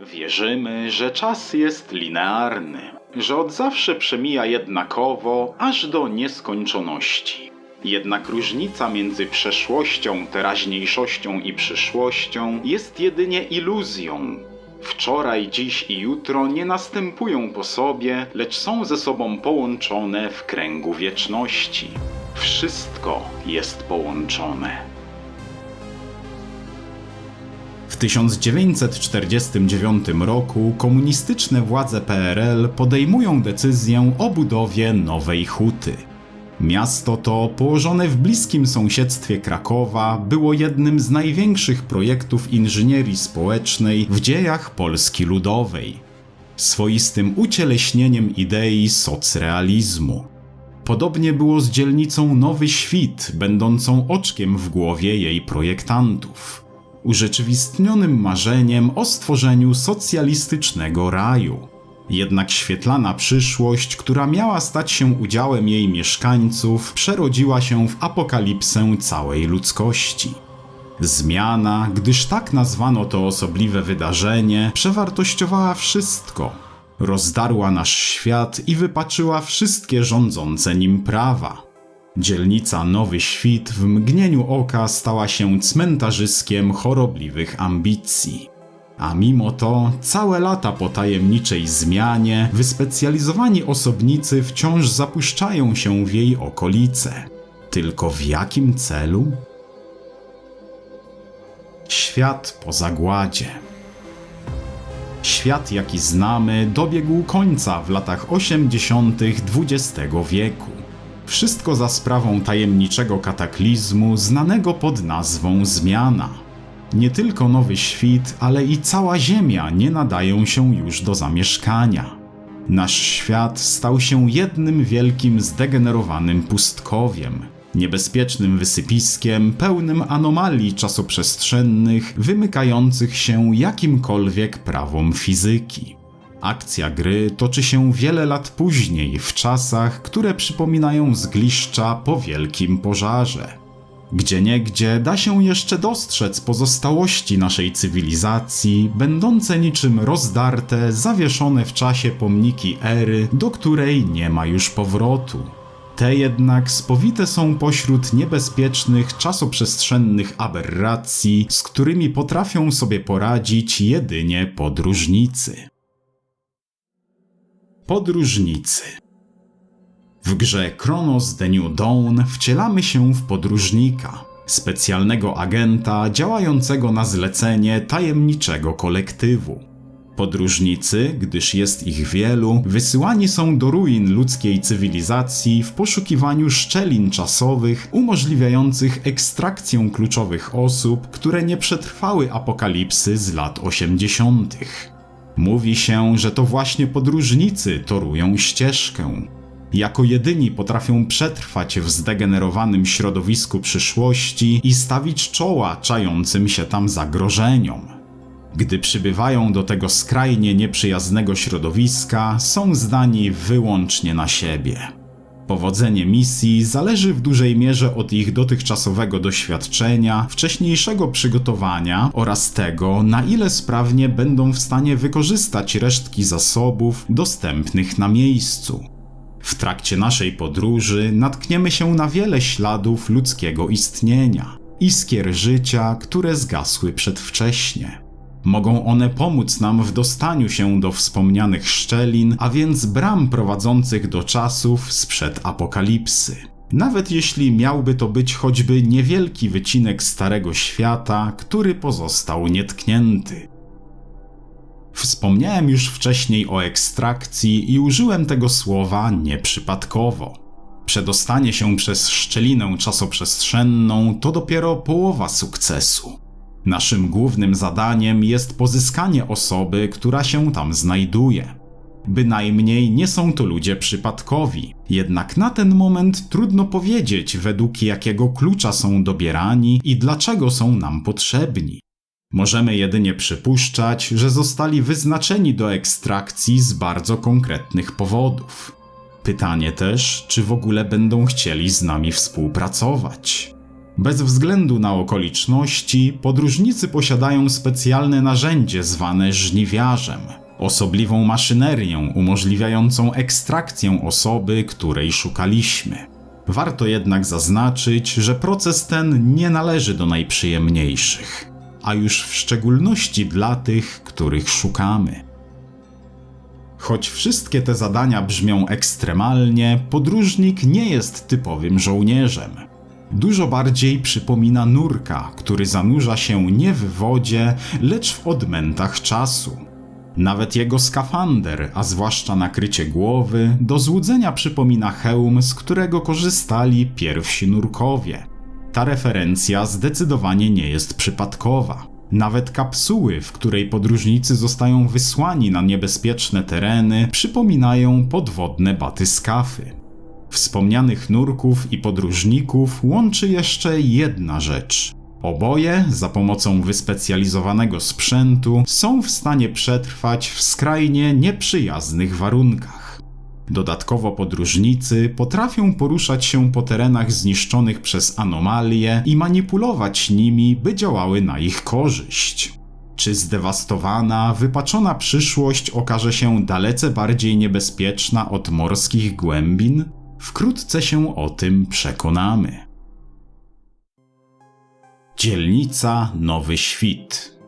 Wierzymy, że czas jest linearny, że od zawsze przemija jednakowo aż do nieskończoności. Jednak różnica między przeszłością, teraźniejszością i przyszłością jest jedynie iluzją. Wczoraj, dziś i jutro nie następują po sobie, lecz są ze sobą połączone w kręgu wieczności. Wszystko jest połączone. W 1949 roku komunistyczne władze PRL podejmują decyzję o budowie nowej huty. Miasto to, położone w bliskim sąsiedztwie Krakowa, było jednym z największych projektów inżynierii społecznej w dziejach Polski Ludowej. Swoistym ucieleśnieniem idei socrealizmu. Podobnie było z dzielnicą Nowy Świt, będącą oczkiem w głowie jej projektantów. Urzeczywistnionym marzeniem o stworzeniu socjalistycznego raju. Jednak świetlana przyszłość, która miała stać się udziałem jej mieszkańców, przerodziła się w apokalipsę całej ludzkości. Zmiana, gdyż tak nazwano to osobliwe wydarzenie, przewartościowała wszystko. Rozdarła nasz świat i wypaczyła wszystkie rządzące nim prawa. Dzielnica Nowy Świt w mgnieniu oka stała się cmentarzyskiem chorobliwych ambicji. A mimo to, całe lata po tajemniczej zmianie, wyspecjalizowani osobnicy wciąż zapuszczają się w jej okolice. Tylko w jakim celu? Świat po zagładzie. Świat, jaki znamy, dobiegł końca w latach 80. XX wieku. Wszystko za sprawą tajemniczego kataklizmu znanego pod nazwą zmiana. Nie tylko Nowy Świt, ale i cała Ziemia nie nadają się już do zamieszkania. Nasz świat stał się jednym wielkim zdegenerowanym pustkowiem, niebezpiecznym wysypiskiem pełnym anomalii czasoprzestrzennych wymykających się jakimkolwiek prawom fizyki. Akcja gry toczy się wiele lat później, w czasach, które przypominają zgliszcza po wielkim pożarze. Gdzieniegdzie da się jeszcze dostrzec pozostałości naszej cywilizacji, będące niczym rozdarte, zawieszone w czasie pomniki ery, do której nie ma już powrotu. Te jednak spowite są pośród niebezpiecznych, czasoprzestrzennych aberracji, z którymi potrafią sobie poradzić jedynie podróżnicy. Podróżnicy w grze Chronos The New Dawn wcielamy się w podróżnika, specjalnego agenta działającego na zlecenie tajemniczego kolektywu. Podróżnicy, gdyż jest ich wielu, wysyłani są do ruin ludzkiej cywilizacji w poszukiwaniu szczelin czasowych umożliwiających ekstrakcję kluczowych osób, które nie przetrwały apokalipsy z lat 80. Mówi się, że to właśnie podróżnicy torują ścieżkę, jako jedyni potrafią przetrwać w zdegenerowanym środowisku przyszłości i stawić czoła czającym się tam zagrożeniom. Gdy przybywają do tego skrajnie nieprzyjaznego środowiska, są zdani wyłącznie na siebie. Powodzenie misji zależy w dużej mierze od ich dotychczasowego doświadczenia, wcześniejszego przygotowania oraz tego, na ile sprawnie będą w stanie wykorzystać resztki zasobów dostępnych na miejscu. W trakcie naszej podróży natkniemy się na wiele śladów ludzkiego istnienia, iskier życia, które zgasły przedwcześnie. Mogą one pomóc nam w dostaniu się do wspomnianych szczelin, a więc bram prowadzących do czasów sprzed apokalipsy. Nawet jeśli miałby to być choćby niewielki wycinek Starego Świata, który pozostał nietknięty. Wspomniałem już wcześniej o ekstrakcji i użyłem tego słowa nieprzypadkowo. Przedostanie się przez szczelinę czasoprzestrzenną to dopiero połowa sukcesu. Naszym głównym zadaniem jest pozyskanie osoby, która się tam znajduje. Bynajmniej nie są to ludzie przypadkowi, jednak na ten moment trudno powiedzieć, według jakiego klucza są dobierani i dlaczego są nam potrzebni. Możemy jedynie przypuszczać, że zostali wyznaczeni do ekstrakcji z bardzo konkretnych powodów. Pytanie też, czy w ogóle będą chcieli z nami współpracować. Bez względu na okoliczności, podróżnicy posiadają specjalne narzędzie zwane żniwiarzem, osobliwą maszynerię umożliwiającą ekstrakcję osoby, której szukaliśmy. Warto jednak zaznaczyć, że proces ten nie należy do najprzyjemniejszych, a już w szczególności dla tych, których szukamy. Choć wszystkie te zadania brzmią ekstremalnie, podróżnik nie jest typowym żołnierzem. Dużo bardziej przypomina nurka, który zanurza się nie w wodzie, lecz w odmętach czasu. Nawet jego skafander, a zwłaszcza nakrycie głowy, do złudzenia przypomina hełm, z którego korzystali pierwsi nurkowie. Ta referencja zdecydowanie nie jest przypadkowa. Nawet kapsuły, w której podróżnicy zostają wysłani na niebezpieczne tereny, przypominają podwodne batyskafy. Wspomnianych nurków i podróżników łączy jeszcze jedna rzecz. Oboje, za pomocą wyspecjalizowanego sprzętu, są w stanie przetrwać w skrajnie nieprzyjaznych warunkach. Dodatkowo podróżnicy potrafią poruszać się po terenach zniszczonych przez anomalie i manipulować nimi, by działały na ich korzyść. Czy zdewastowana, wypaczona przyszłość okaże się dalece bardziej niebezpieczna od morskich głębin? Wkrótce się o tym przekonamy. Dzielnica Nowy Świt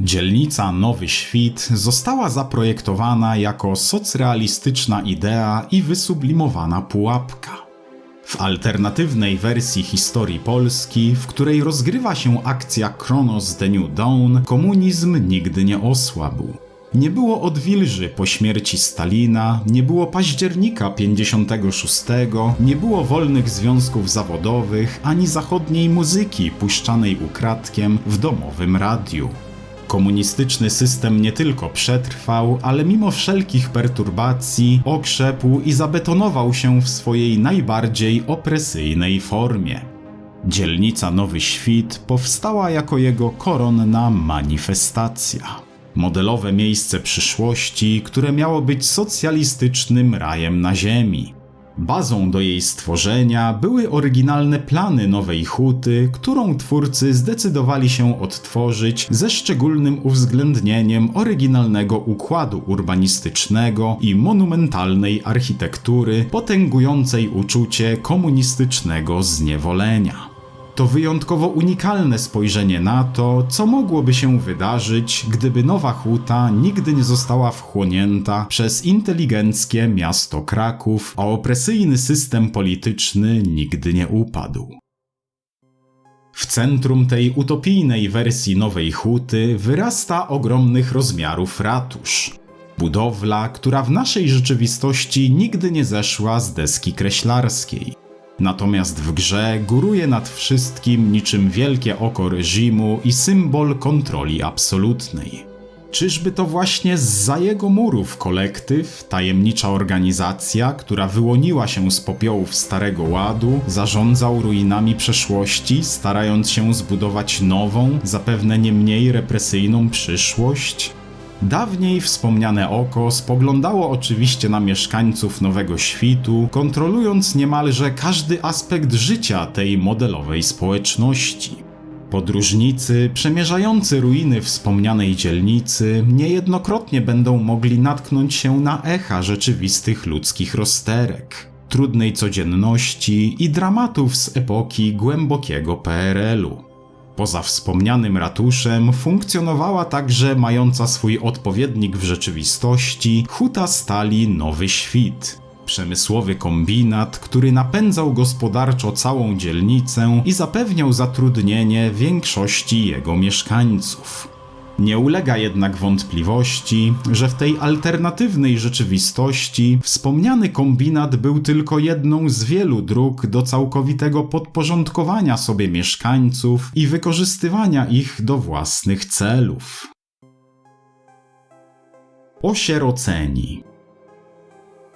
Dzielnica Nowy Świt została zaprojektowana jako socrealistyczna idea i wysublimowana pułapka. W alternatywnej wersji historii Polski, w której rozgrywa się akcja Kronos The New Dawn, komunizm nigdy nie osłabł. Nie było odwilży po śmierci Stalina, nie było października 56, nie było wolnych związków zawodowych, ani zachodniej muzyki puszczanej ukradkiem w domowym radiu. Komunistyczny system nie tylko przetrwał, ale mimo wszelkich perturbacji okrzepł i zabetonował się w swojej najbardziej opresyjnej formie. Dzielnica Nowy Świt powstała jako jego koronna manifestacja modelowe miejsce przyszłości, które miało być socjalistycznym rajem na Ziemi. Bazą do jej stworzenia były oryginalne plany nowej huty, którą twórcy zdecydowali się odtworzyć ze szczególnym uwzględnieniem oryginalnego układu urbanistycznego i monumentalnej architektury potęgującej uczucie komunistycznego zniewolenia. To wyjątkowo unikalne spojrzenie na to, co mogłoby się wydarzyć, gdyby Nowa Huta nigdy nie została wchłonięta przez inteligenckie miasto Kraków, a opresyjny system polityczny nigdy nie upadł. W centrum tej utopijnej wersji Nowej Huty wyrasta ogromnych rozmiarów ratusz. Budowla, która w naszej rzeczywistości nigdy nie zeszła z deski kreślarskiej. Natomiast w grze góruje nad wszystkim niczym wielkie oko reżimu i symbol kontroli absolutnej. Czyżby to właśnie za jego murów kolektyw, tajemnicza organizacja, która wyłoniła się z popiołów Starego Ładu, zarządzał ruinami przeszłości, starając się zbudować nową, zapewne nie mniej represyjną przyszłość? Dawniej wspomniane oko spoglądało oczywiście na mieszkańców Nowego Świtu, kontrolując niemalże każdy aspekt życia tej modelowej społeczności. Podróżnicy przemierzający ruiny wspomnianej dzielnicy niejednokrotnie będą mogli natknąć się na echa rzeczywistych ludzkich rozterek, trudnej codzienności i dramatów z epoki głębokiego PRL-u. Poza wspomnianym ratuszem funkcjonowała także mająca swój odpowiednik w rzeczywistości huta stali Nowy Świt. Przemysłowy kombinat, który napędzał gospodarczo całą dzielnicę i zapewniał zatrudnienie większości jego mieszkańców. Nie ulega jednak wątpliwości, że w tej alternatywnej rzeczywistości wspomniany kombinat był tylko jedną z wielu dróg do całkowitego podporządkowania sobie mieszkańców i wykorzystywania ich do własnych celów. Osieroceni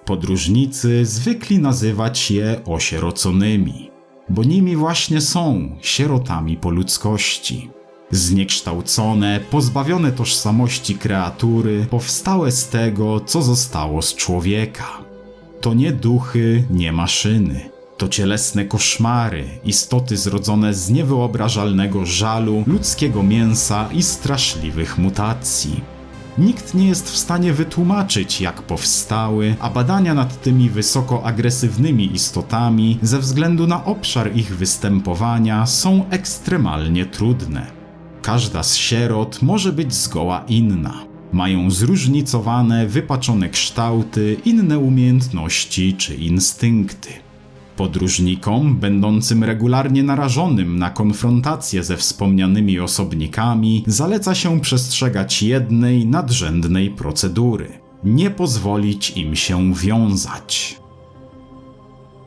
Podróżnicy zwykli nazywać je osieroconymi, bo nimi właśnie są sierotami po ludzkości. Zniekształcone, pozbawione tożsamości kreatury, powstałe z tego, co zostało z człowieka. To nie duchy, nie maszyny. To cielesne koszmary, istoty zrodzone z niewyobrażalnego żalu, ludzkiego mięsa i straszliwych mutacji. Nikt nie jest w stanie wytłumaczyć, jak powstały, a badania nad tymi wysoko agresywnymi istotami, ze względu na obszar ich występowania, są ekstremalnie trudne. Każda z sierot może być zgoła inna. Mają zróżnicowane, wypaczone kształty, inne umiejętności czy instynkty. Podróżnikom, będącym regularnie narażonym na konfrontację ze wspomnianymi osobnikami, zaleca się przestrzegać jednej nadrzędnej procedury: nie pozwolić im się wiązać.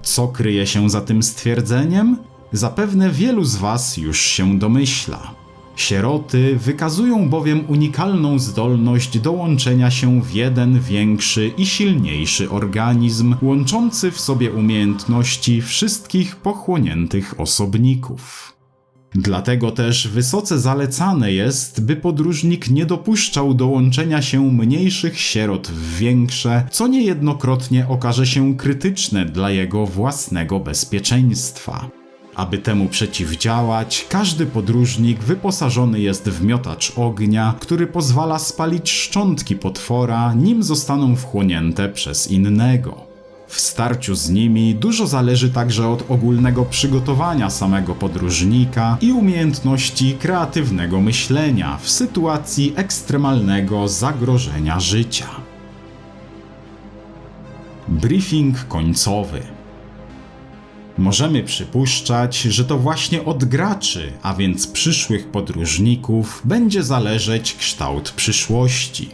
Co kryje się za tym stwierdzeniem? Zapewne wielu z Was już się domyśla. Sieroty wykazują bowiem unikalną zdolność do łączenia się w jeden większy i silniejszy organizm, łączący w sobie umiejętności wszystkich pochłoniętych osobników. Dlatego też wysoce zalecane jest, by podróżnik nie dopuszczał dołączenia się mniejszych sierot w większe, co niejednokrotnie okaże się krytyczne dla jego własnego bezpieczeństwa. Aby temu przeciwdziałać, każdy podróżnik wyposażony jest w miotacz ognia, który pozwala spalić szczątki potwora, nim zostaną wchłonięte przez innego. W starciu z nimi dużo zależy także od ogólnego przygotowania samego podróżnika i umiejętności kreatywnego myślenia w sytuacji ekstremalnego zagrożenia życia. Briefing końcowy. Możemy przypuszczać, że to właśnie od graczy, a więc przyszłych podróżników, będzie zależeć kształt przyszłości.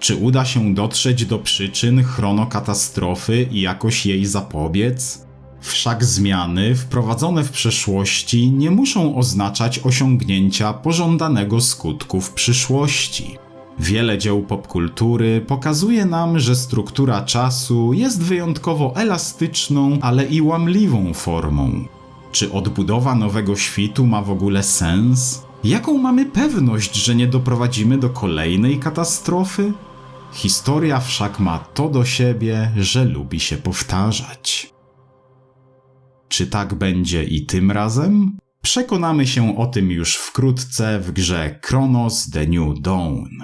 Czy uda się dotrzeć do przyczyn chronokatastrofy i jakoś jej zapobiec? Wszak zmiany wprowadzone w przeszłości nie muszą oznaczać osiągnięcia pożądanego skutku w przyszłości. Wiele dzieł popkultury pokazuje nam, że struktura czasu jest wyjątkowo elastyczną, ale i łamliwą formą. Czy odbudowa nowego świtu ma w ogóle sens? Jaką mamy pewność, że nie doprowadzimy do kolejnej katastrofy? Historia wszak ma to do siebie, że lubi się powtarzać. Czy tak będzie i tym razem? Przekonamy się o tym już wkrótce w grze Chronos The New Dawn.